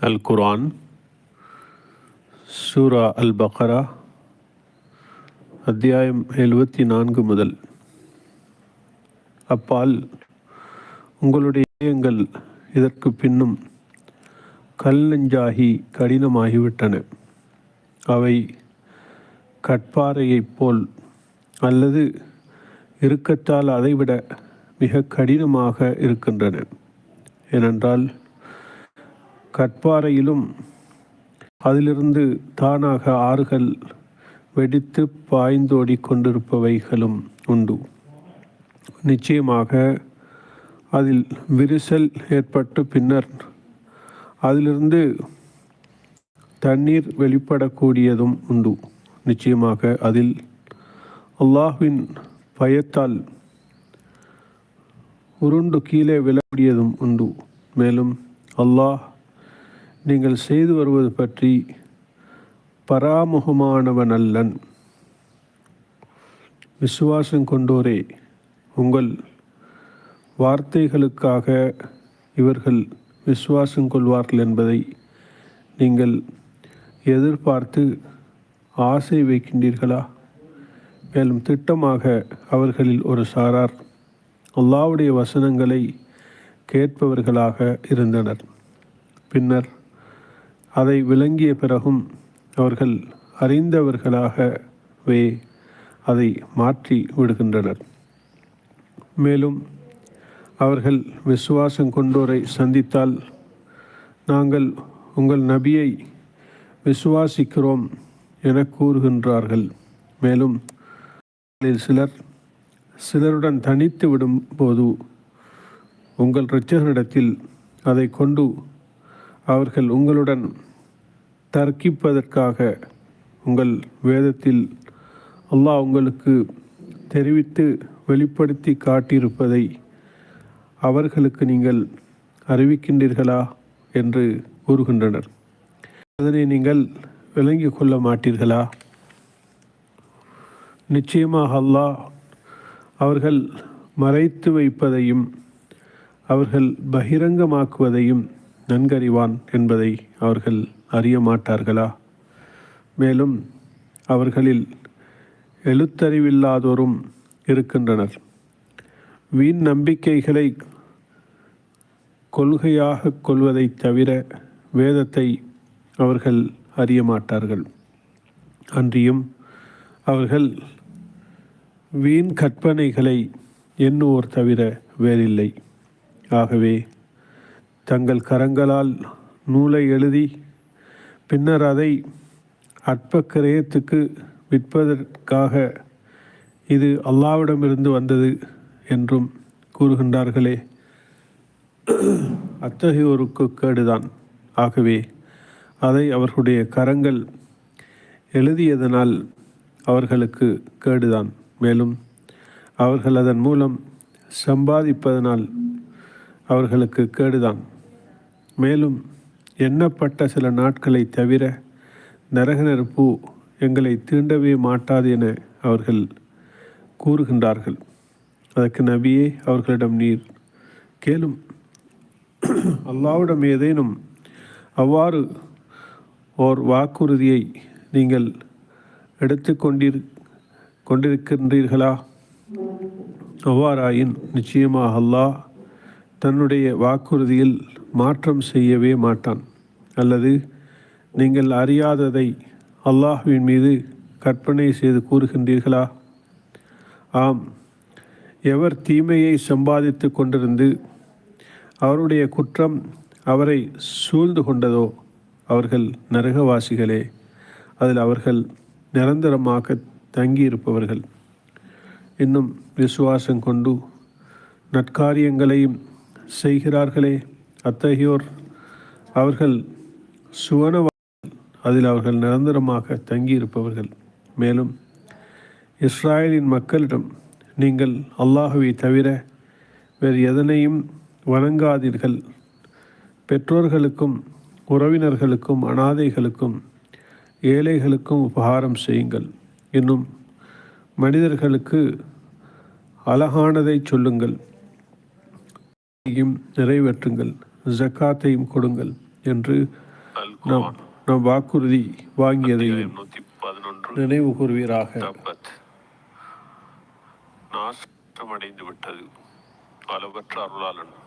அல் குரான் சூரா அல் பக்ரா அத்தியாயம் எழுபத்தி நான்கு முதல். அப்பால் உங்களுடைய இதயங்கள் இதற்கு பின்னும் கல் நெஞ்சாகி கடினமாகிவிட்டன. அவை கட்பாறையைப் போல் அல்லது இறுக்கத்தால் அதைவிட மிக கடினமாக இருக்கின்றன. ஏனென்றால் கற்பாறையிலும் அதிலிருந்து தானாக ஆறுகள் வெடித்து பாய்ந்தோடி கொண்டிருப்பவைகளும் உண்டு. நிச்சயமாக அதில் விரிசல் ஏற்பட்டு பின்னர் அதிலிருந்து தண்ணீர் வெளிப்படக்கூடியதும் உண்டு. நிச்சயமாக அதில் அல்லாஹ்வின் பயத்தால் உருண்டு கீழே விழக்கூடியதும் உண்டு. மேலும் அல்லாஹ் நீங்கள் செய்து வருவது பற்றி பராமுகமானவன் அல்லன் விசுவாசம் கொண்டோரே உங்கள் வார்த்தைகளுக்காக இவர்கள் விசுவாசம் கொள்வார்கள் என்பதை நீங்கள் எதிர்பார்த்து ஆசை வைக்கின்றீர்களா? மேலும் திட்டமாக அவர்களில் ஒரு சாரார் அல்லாவுடைய வசனங்களை கேட்பவர்களாக இருந்தனர். பின்னர் அதை விளங்கிய பிறகும் அவர்கள் அறிந்தவர்களாகவே அதை மாற்றி விடுகின்றனர். மேலும் அவர்கள் விசுவாசம் கொண்டோரை சந்தித்தால் நாங்கள் உங்கள் நபியை விசுவாசிக்கிறோம் என கூறுகின்றார்கள். மேலும் சிலர் சிலருடன் தனித்து விடும்போது உங்கள் இரட்சகனிடத்தில் அதை கொண்டு அவர்கள் உங்களுடன் தர்க்கிப்பதற்காக உங்கள் வேதத்தில் அல்லாஹ் உங்களுக்கு தெரிவித்து வெளிப்படுத்தி காட்டியிருப்பதை அவர்களுக்கு நீங்கள் அறிவிக்கின்றீர்களா என்று கூறுகின்றனர். அதனை நீங்கள் விளங்கிக் கொள்ள மாட்டீர்களா? நிச்சயமாக அல்லாஹ் அவர்கள் மறைத்து வைப்பதையும் அவர்கள் பகிரங்கமாக்குவதையும் நன்கறிவான் என்பதை அவர்கள் அறிய மாட்டார்களா மேலும் அவர்களில் எழுத்தறிவில்லாதோரும் இருக்கின்றனர். வீண் நம்பிக்கைகளை கொள்கையாக கொள்வதைத் தவிர வேதத்தை அவர்கள் அறிய மாட்டார்கள் அன்றியும் அவர்கள் வீண் கற்பனைகளை எண்ணுவோர் தவிர வேறில்லை. ஆகவே தங்கள் கரங்களால் நூலை எழுதி பின்னர் அதை அற்ப கிரயத்துக்கு விற்பதற்காக இது அல்லாவிடமிருந்து வந்தது என்றும் கூறுகின்றார்களே. அத்தகைய ஒரு குக்கேடுதான் ஆகவே அதை அவர்களுடைய கரங்கள் எழுதியதனால் அவர்களுக்கு கேடுதான். மேலும் அவர்கள் அதன் மூலம் சம்பாதிப்பதனால் அவர்களுக்கு கேடுதான். மேலும் எண்ணப்பட்ட சில நாட்களை தவிர நரகனர் பூ எங்களை தீண்டவே மாட்டாது என அவர்கள் கூறுகின்றார்கள். அதற்கு நபியே அவர்களிடம் நீர் கேளும். அல்லாவிடம் ஏதேனும் அவ்வாறு ஓர் வாக்குறுதியை நீங்கள் எடுத்துக்கொண்டீர் கொண்டிருக்கின்றீர்களா? அவ்வாறாயின் நிச்சயமாக அல்லாஹ் தன்னுடைய வாக்குறுதியில் மாற்றம் செய்யவே மாட்டான். அல்லது நீங்கள் அறியாததை அல்லாஹ்வின் மீது கற்பனை செய்து கூறுகின்றீர்களா? ஆம். எவர் தீமையை சம்பாதித்து கொண்டிருந்து அவருடைய குற்றம் அவரை சூழ்ந்து கொண்டதோ அவர்கள் நரகவாசிகளே அதில் அவர்கள் நிரந்தரமாக தங்கியிருப்பவர்கள். இன்னும் விசுவாசம் கொண்டு நற்காரியங்களையும் செய்கிறார்களே. அத்தகையோர் அவர்கள் சுவன அதில் அவர்கள் நிரந்தரமாக தங்கியிருப்பவர்கள். மேலும் இஸ்ராயலின் மக்களிடம் நீங்கள் அல்லாஹுவை தவிர வேறு எதனையும் வணங்காதீர்கள். பெற்றோர்களுக்கும் உறவினர்களுக்கும் அனாதைகளுக்கும் ஏழைகளுக்கும் உபகாரம் செய்யுங்கள். இன்னும் மனிதர்களுக்கு அழகானதை சொல்லுங்கள். நிறைவேற்றுங்கள். ஜக்காத்தையும் கொடுங்கள் என்று நாம் நாம் வாக்குறுதி வாங்கியதையும் நினைவு கூறுவீராக. நாசமடைந்து விட்டது அளவற்ற அருளாளன்.